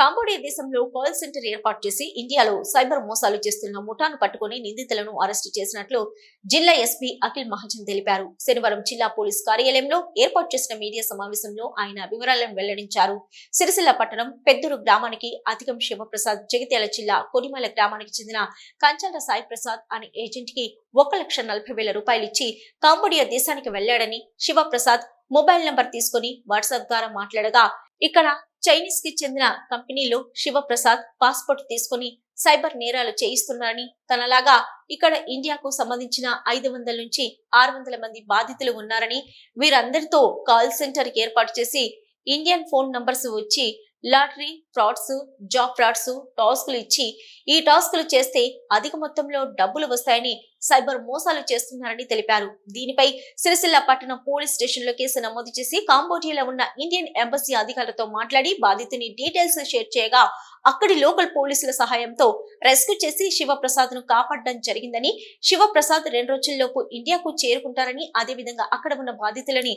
కాంబోడియా దేశంలో call centre ఏర్పాటు చేసి ఇండియాలో సైబర్ మోసాలు చేస్తున్న ముఠాను పట్టుకుని నిందితులను అరెస్టు చేసినట్లు జిల్లా ఎస్పీ అఖిల్ మహాజన్ తెలిపారు. శనివారం జిల్లా పోలీస్ కార్యాలయంలో ఏర్పాటు చేసిన మీడియా సమావేశంలో ఆయన వివరాలను వెల్లడించారు. సిరిసిల్ల పట్టణం పెద్దూరు గ్రామానికి అధికం శివప్రసాద్ జగిత్యాల జిల్లా కొడిమల గ్రామానికి చెందిన కంచాల సాయి ప్రసాద్ అనే ఏజెంట్కి ఒక లక్ష నలభై వేల రూపాయలు ఇచ్చి కాంబోడియా దేశానికి వెళ్ళాడని శివప్రసాద్ మొబైల్ నంబర్ తీసుకుని వాట్సాప్ ద్వారా మాట్లాడగా ఇక్కడ చైనీస్కి చెందిన కంపెనీలో శివప్రసాద్ పాస్పోర్ట్ తీసుకుని సైబర్ నేరాలు చేయిస్తున్నారని తనలాగా ఇక్కడ ఇండియాకు సంబంధించిన ఐదు వందల నుంచి ఆరు వందల మంది బాధితులు ఉన్నారని వీరందరితో కాల్ సెంటర్ ఏర్పాటు చేసి ఇండియన్ ఫోన్ నంబర్స్ వచ్చి లాటరీ ఫ్రాడ్స్ జాబ్ ఫ్రాడ్స్ టాస్కులు ఇచ్చి ఈ టాస్కులు చేస్తే అధిక మొత్తంలో డబ్బులు వస్తాయని సైబర్ మోసాలు చేస్తున్నారని తెలిపారు. దీనిపై సిరిసిల్ల పట్టణం పోలీస్ స్టేషన్లో కేసు నమోదు చేసి కాంబోడియాలో ఉన్న ఇండియన్ ఎంబసీ అధికారులతో మాట్లాడి బాధితుని డీటెయిల్స్ షేర్ చేయగా అక్కడి లోకల్ పోలీసుల సహాయంతో రెస్క్యూ చేసి శివప్రసాద్ను కాపాడడం జరిగిందని శివప్రసాద్ రెండు రోజుల్లోపు ఇండియాకు చేరుకుంటారని అదేవిధంగా అక్కడ ఉన్న బాధితులని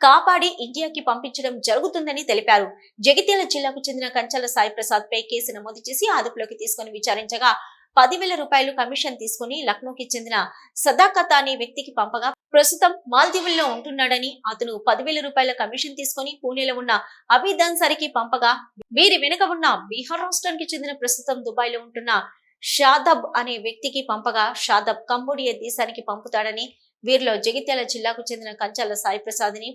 కాపాడి ఇండియాకి పంపించడం జరుగుతుందని తెలిపారు. జగిత్యాల జిల్లాకు చెందిన కంచాల సాయి ప్రసాద్ పై కేసు నమోదు చేసి అదుపులోకి తీసుకుని విచారించగా పదివేల రూపాయలు కమిషన్ తీసుకుని లక్నోకి చెందిన సదాకత్ అనే వ్యక్తికి పంపగా ప్రస్తుతం మాల్దీవుల్లో ఉంటున్నాడని అతను పదివేల రూపాయల కమిషన్ తీసుకుని పూణేలో ఉన్న అబీద్ సరికి పంపగా వీరి వెనుక ఉన్న బీహార్ రాష్ట్రానికి చెందిన ప్రస్తుతం దుబాయ్లో ఉంటున్న షాదబ్ అనే వ్యక్తికి పంపగా షాదబ్ కంబోడియా దేశానికి పంపుతాడని వీరిలో జగిత్యాల జిల్లాకు చెందిన కంచాల సాయి ప్రసాద్ని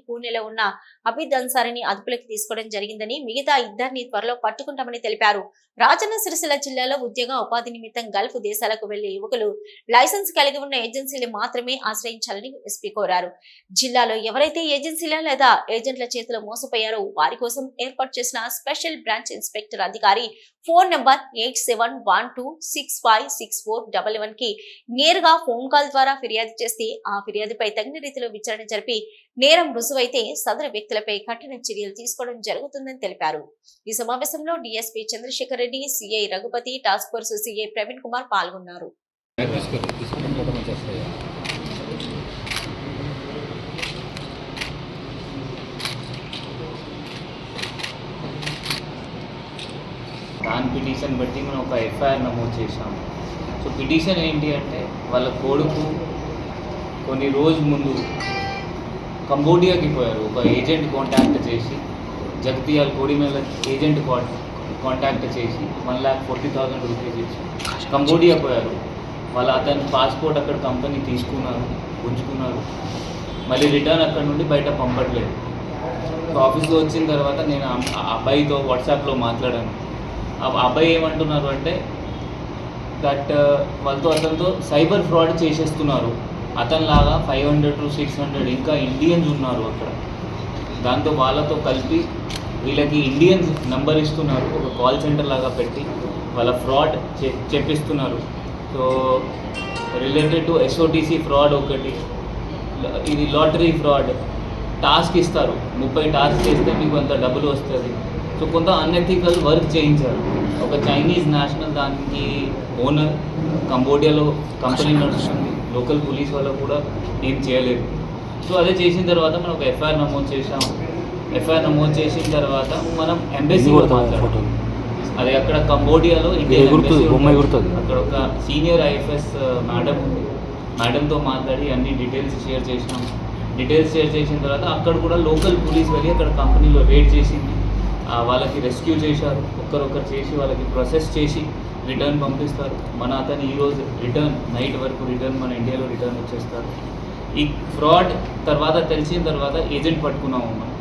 ఉన్న అబిద్ అన్సారిని అదుపులోకి తీసుకోవడం జరిగిందని మిగతా ఇద్దరిని త్వరలో పట్టుకుంటామని తెలిపారు. రాజన్న సిరిసిల్ల జిల్లాలో ఉద్యోగ ఉపాధి నిమిత్తం గల్ఫ్ దేశాలకు వెళ్ళే యువకులు లైసెన్స్ కలిగి ఉన్న ఏజెన్సీలు మాత్రమే ఆశ్రయించాలని ఎస్పీ కోరారు. జిల్లాలో ఎవరైతే ఏజెన్సీల లేదా ఏజెంట్ల చేతిలో మోసపోయారో వారి కోసం ఏర్పాటు చేసిన స్పెషల్ బ్రాంచ్ ఇన్స్పెక్టర్ అధికారి phone number eight seven one two six five six four double వన్కి నేరుగా ఫోన్ కాల్ ద్వారా ఫిర్యాదు చేస్తే ఆ ఫిర్యాదుపై తగిన రీతిలో విచారణ జరిపి నేరం రుజువైతే సదరు వ్యక్తులపై కఠిన చర్యలు తీసుకోవడం జరుగుతుందని తెలిపారు. ఈ సమావేశంలో DSP Chandrasekhar Reddy CI Raghupathi task force CI Praveen Kumar పాల్గొన్నారు. దాని పిటిషన్ బట్టి మనం ఒక ఎఫ్ఐఆర్ నమోదు చేశాము. సో పిటిషన్ ఏంటి అంటే వాళ్ళ కొడుకు కొన్ని రోజు ముందు కంబోడియాకి పోయారు. ఒక ఏజెంట్ కాంటాక్ట్ చేసి జగతియాల్ కోడిమేల ఏజెంట్ కాంటాక్ట్ చేసి one lakh forty thousand rupees ఇచ్చి కంబోడియా పోయారు. వాళ్ళ అతని పాస్పోర్ట్ అక్కడ కంపెనీ తీసుకున్నారు ఉంచుకున్నారు. మళ్ళీ రిటర్న్ అక్కడ నుండి బయట పంపట్లేదు. సో ఆఫీస్లో వచ్చిన తర్వాత నేను ఆ- అబ్బాయితో వాట్సాప్లో మాట్లాడాను. ఆ అబ్బాయి ఏమంటున్నారు అంటే దట్ వాళ్ళతో అతనితో సైబర్ ఫ్రాడ్ చేసేస్తున్నారు. అతనిలాగా five hundred to six hundred ఇంకా ఇండియన్స్ ఉన్నారు అక్కడ. దాంతో వాళ్ళతో కలిపి వీళ్ళకి ఇండియన్స్ నంబర్ ఇస్తున్నారు. ఒక కాల్ సెంటర్ లాగా పెట్టి వాళ్ళ ఫ్రాడ్ చె చెప్పిస్తున్నారు. So related to SOTC fraud ఒకటి ఇది లాటరీ ఫ్రాడ్ టాస్క్ ఇస్తారు. ముప్పై టాస్క్ చేస్తే మీకు అంత డబ్బులు వస్తుంది. సో కొంత అన్ఎథికల్ వర్క్ చేయించారు. ఒక చైనీస్ నేషనల్ దానికి ఓనర్ కంబోడియాలో కంపెనీ నడుస్తుంది. లోకల్ పోలీస్ వాళ్ళు కూడా ఏం చేయలేదు. సో అదే చేసిన తర్వాత మనం ఒక ఎఫ్ఐఆర్ నమోదు చేసాము ఎఫ్ఐఆర్ నమోదు చేసిన తర్వాత మనం మాట్లాడాం. అది అక్కడ కంబోడియాలో ఇండియన్. అక్కడ ఒక సీనియర్ ఐఎఫ్ఎస్ మేడం ఉంది. మేడంతో మాట్లాడి అన్ని డీటెయిల్స్ షేర్ చేసినాం. డీటెయిల్స్ షేర్ చేసిన తర్వాత అక్కడ కూడా లోకల్ పోలీస్ వెళ్ళి అక్కడ కంపెనీలో రేడ్ చేసింది. వాళ్ళకి రెస్క్యూ చేశారు. ఒక్కరొక్కరు చేసి వాళ్ళకి ప్రాసెస్ చేసి రిటర్న్ పంపిస్తారు. మన అతను ఈరోజు రిటర్న్ నైట్ వరకు రిటర్న్ మన ఇండియాలో రిటర్న్ వచ్చేస్తారు. ఈ ఫ్రాడ్ తర్వాత తెలిసిన తర్వాత ఏజెంట్ పట్టుకున్నాము మనం.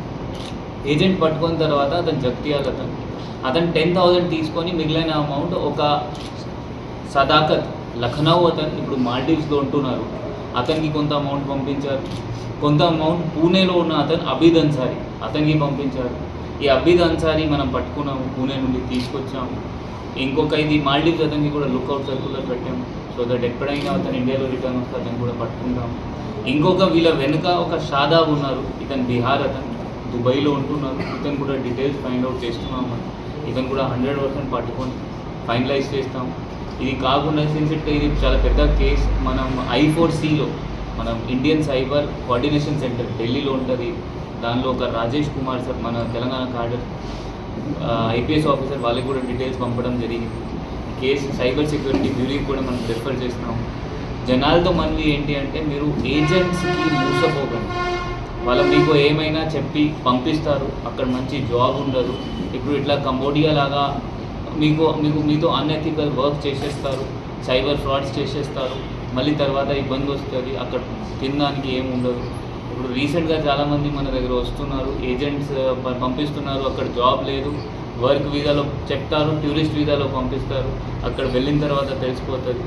ఏజెంట్ పట్టుకున్న తర్వాత అతను జప్తియాలి అతను. అతను టెన్ థౌజండ్ తీసుకొని మిగిలిన అమౌంట్ ఒక సదాకత్ లఖనౌ అతను ఇప్పుడు మాల్డీవ్స్లో ఉంటున్నారు. అతనికి కొంత అమౌంట్ పంపించారు. కొంత అమౌంట్ పూణేలో ఉన్న అతను అబీద్ అన్సారి అతనికి పంపించారు. ఈ అబ్బిద్ అన్సారీ మనం పట్టుకున్నాము పూణే నుండి తీసుకొచ్చాము. ఇంకొక ఇది మాల్డీవ్స్ అతనికి కూడా లుక్అవుట్ సర్కులర్ పెట్టాము. సో దట్ ఎప్పుడైనా అతను ఇండియాలో రిటర్న్ వస్తే అతను కూడా పట్టుకుంటాము ఇంకొక వీళ్ళ వెనుక ఒక షాదాబ్ ఉన్నారు ఇతను బీహార్ అతను. దుబాయ్లో ఉంటున్నారు. ఇతను కూడా డీటెయిల్స్ ఫైండ్ అవుట్ చేస్తున్నాము మనం. ఇతను కూడా హండ్రెడ్ పర్సెంట్ పట్టుకొని ఫైనలైజ్ చేస్తాం ఇది కాకుండా సిన్స్ ఇట్ ఇది చాలా పెద్ద కేస్ మనం ఐ ఫోర్ సిలో మనం ఇండియన్ సైబర్ కోఆర్డినేషన్ సెంటర్ ఢిల్లీలో ఉంటుంది. దానిలో ఒక రాజేష్ కుమార్ సార్ మన తెలంగాణ కార్డర్ ఐపీఎస్ ఆఫీసర్ వాళ్ళకి కూడా డీటెయిల్స్ పంపడం జరిగింది. కేసు సైబర్ సెక్యూరిటీ బ్యూరోకి కూడా మనం ప్రిఫర్ చేస్తున్నాం. జనాలతో మనవి ఏంటి అంటే మీరు ఏజెంట్స్కి మూసపోకండి. వాళ్ళు మీకు ఏమైనా చెప్పి పంపిస్తారు అక్కడ మంచి జాబ్ ఉండదు. ఇప్పుడు ఇట్లా కంబోడియా లాగా మీకు మీకు మీతో అన్ఎథికల్ వర్క్ చేసేస్తారు సైబర్ ఫ్రాడ్స్ చేసేస్తారు. మళ్ళీ తర్వాత ఇబ్బంది వస్తుంది అక్కడ తినడానికి ఏమి ఉండదు. ఇప్పుడు రీసెంట్గా చాలామంది మన దగ్గర వస్తున్నారు ఏజెంట్స్ పంపిస్తున్నారు అక్కడ జాబ్ లేదు వర్క్ వీసాలో చెప్తారు టూరిస్ట్ వీసాలో పంపిస్తారు అక్కడ వెళ్ళిన తర్వాత తెలిసిపోతుంది.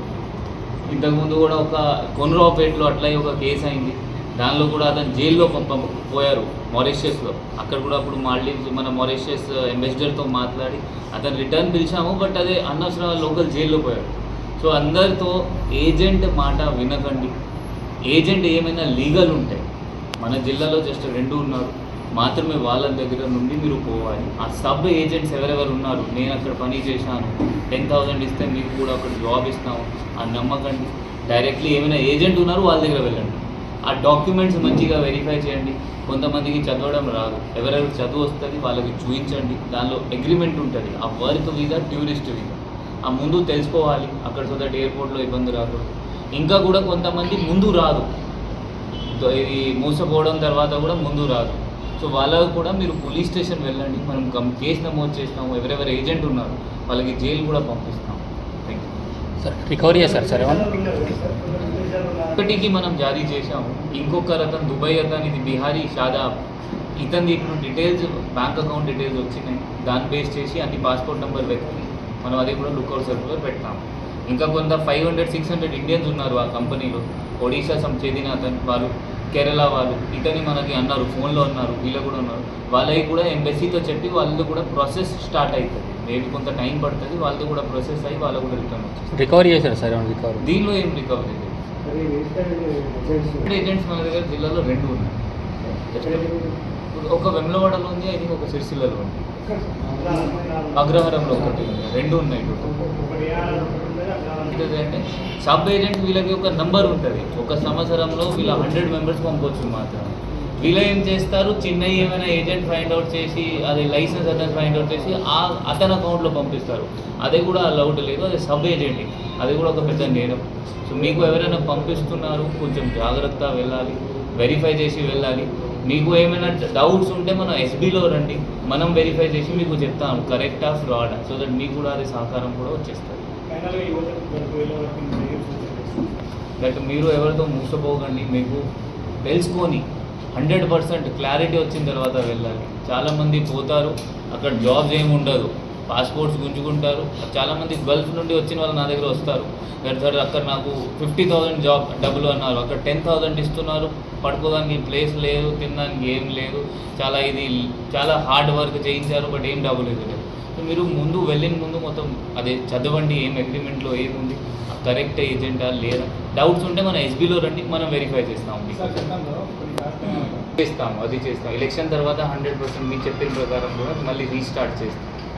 ఇంతకుముందు కూడా ఒక కొనురావుపేటలో అట్లా ఒక కేసు అయింది. దానిలో కూడా అతను జైల్లో పంప పోయారు మారిషియస్లో. అక్కడ కూడా అప్పుడు మళ్ళీ మన మారిషియస్ అంబాసిడర్తో మాట్లాడి అతను రిటర్న్ పిలిచాము బట్ అదే అనవసరం లోకల్ జైల్లో పోయాడు. సో అందరితో ఏజెంట్ మాట వినకండి. ఏజెంట్ ఏమైనా లీగల్ ఉంటాయి మన జిల్లాలో జస్ట్ రెండు ఉన్నారు. మాత్రమే వాళ్ళ దగ్గర నుండి మీరు పోవాలి. ఆ సబ్ ఏజెంట్స్ ఎవరెవరు ఉన్నారు? నేను అక్కడ పని చేశాను. టెన్ థౌసండ్ ఇస్తే మీకు కూడా అక్కడ జాబ్ ఇస్తాము. ఆ నమ్మకండి. డైరెక్ట్లీ ఏమైనా ఏజెంట్ ఉన్నారు వాళ్ళ దగ్గర వెళ్ళండి. ఆ డాక్యుమెంట్స్ మంచిగా వెరిఫై చేయండి. కొంతమందికి చదవడం రాదు. ఎవరెవరు చదువు వస్తుంది వాళ్ళకి చూపించండి దానిలో అగ్రిమెంట్ ఉంటుంది. ఆ వర్క్ వీసా టూరిస్ట్ వీసా ఆ ముందు తెలుసుకోవాలి. అక్కడ సో దట్ ఎయిర్పోర్ట్లో ఇబ్బంది రాదు ఇంకా కూడా కొంతమంది ముందు రాదు. ఇది మూసపోవడం తర్వాత కూడా ముందు రాదు. సో వాళ్ళకు కూడా మీరు పోలీస్ స్టేషన్ వెళ్ళండి. మనం కం- కేసు నమోదు చేస్తాము. ఎవరెవరు ఏజెంట్ ఉన్నారు వాళ్ళకి జైలు కూడా పంపిస్తాం thank you sir recovery sir ఏమన్నా ఒకటికి మనం జారీ చేశాము. ఇంకొక అతను దుబాయ్ అతను ఇది బిహారీ షాదాబ్. ఇతని ఇప్పుడు డీటెయిల్స్ బ్యాంక్ అకౌంట్ డీటెయిల్స్ వచ్చినాయి. దాన్ని బేస్ చేసి అన్ని పాస్పోర్ట్ నెంబర్ వెతికి మనం అది కూడా లుక్అవుట్ సర్కులర్ పెడతాము. ఇంకా కొంత five hundred six hundred Indians ఉన్నారు ఆ కంపెనీలో ఒడిశా సమ్ చెందిన అతను వాళ్ళు కేరళ వాళ్ళు ఇతని మనకి అన్నారు ఫోన్లో ఉన్నారు వీళ్ళు కూడా ఉన్నారు. వాళ్ళకి కూడా ఎంబెసీతో చెప్పి వాళ్ళది కూడా ప్రాసెస్ స్టార్ట్ అవుతుంది మేబీ కొంత టైం పడుతుంది వాళ్ళది కూడా ప్రాసెస్ అయ్యి వాళ్ళు కూడా రిటర్న్ వచ్చేస్తారు రికవరీ చేశారు సార్ రికవరీ దీనిలో ఏం రికవరీ లేదు. ఏజెంట్స్ మన దగ్గర జిల్లాలో రెండు ఉన్నాయి. ఒక వెమ్లవాడలో ఉంది ఐ థింక్ ఒక సిరిసిల్లలో ఉంది. అగ్రహారంలో ఒకటి ఉంది. రెండు ఉన్నాయి టోటల్ అంటే సబ్ ఏజెంట్ వీళ్ళకి ఒక నంబర్ ఉంటుంది. ఒక సంవత్సరంలో వీళ్ళ హండ్రెడ్ మెంబర్స్ పంపొచ్చు మాత్రం. వీళ్ళు ఏం చేస్తారు? చిన్నవి ఏమైనా ఏజెంట్ ఫైండ్ అవుట్ చేసి అది లైసెన్స్ అతను ఫైండ్ అవుట్ చేసి ఆ అతని అకౌంట్లో పంపిస్తారు. అది కూడా అలౌడ్ లేదు. అది సబ్ ఏజెంట్ అది కూడా ఒక పెద్ద నేరం. సో మీకు ఎవరైనా పంపిస్తున్నారు కొంచెం జాగ్రత్త వెళ్ళాలి. వెరిఫై చేసి వెళ్ళాలి. మీకు ఏమైనా డౌట్స్ ఉంటే మనం ఎస్బీలో రండి. మనం వెరిఫై చేసి మీకు చెప్తాము కరెక్టా ఫ్రాడ్ సో దట్ మీకు కూడా అది సహకారం కూడా వచ్చేస్తుంది. దట్ మీరు ఎవరితో మూసపోకండి మీకు తెలుసుకొని హండ్రెడ్ పర్సెంట్ క్లారిటీ వచ్చిన తర్వాత వెళ్ళాలి. చాలామంది పోతారు అక్కడ జాబ్స్ ఏమి ఉండదు. పాస్పోర్ట్స్ గుంజుకుంటారు. చాలామంది గల్ఫ్ నుండి వచ్చిన వాళ్ళు నా దగ్గర వస్తారు. "సార్, సార్ అక్కడ నాకు ఫిఫ్టీ థౌసండ్ జాబ్ డబ్బులు అన్నారు. అక్కడ టెన్ థౌసండ్ ఇస్తున్నారు. పడుకోవడానికి ప్లేస్ లేదు తినడానికి ఏం లేదు. చాలా ఇది చాలా హార్డ్ వర్క్ చేయించారు బట్ ఏం డబ్బులు లేదు సో మీరు ముందు వెళ్ళిన ముందు మొత్తం అదే చదవండి ఏం అగ్రిమెంట్లో ఏముంది? కరెక్ట్ ఏజెంటా లేదా? డౌట్స్ ఉంటే మన ఎస్బీలో రండి మనం వెరిఫై చేస్తాం చేస్తాము అది చేస్తాం ఎలక్షన్ తర్వాత హండ్రెడ్ పర్సెంట్ మీకు చెప్పిన ప్రకారం కూడా మళ్ళీ రీస్టార్ట్ చేస్తాం.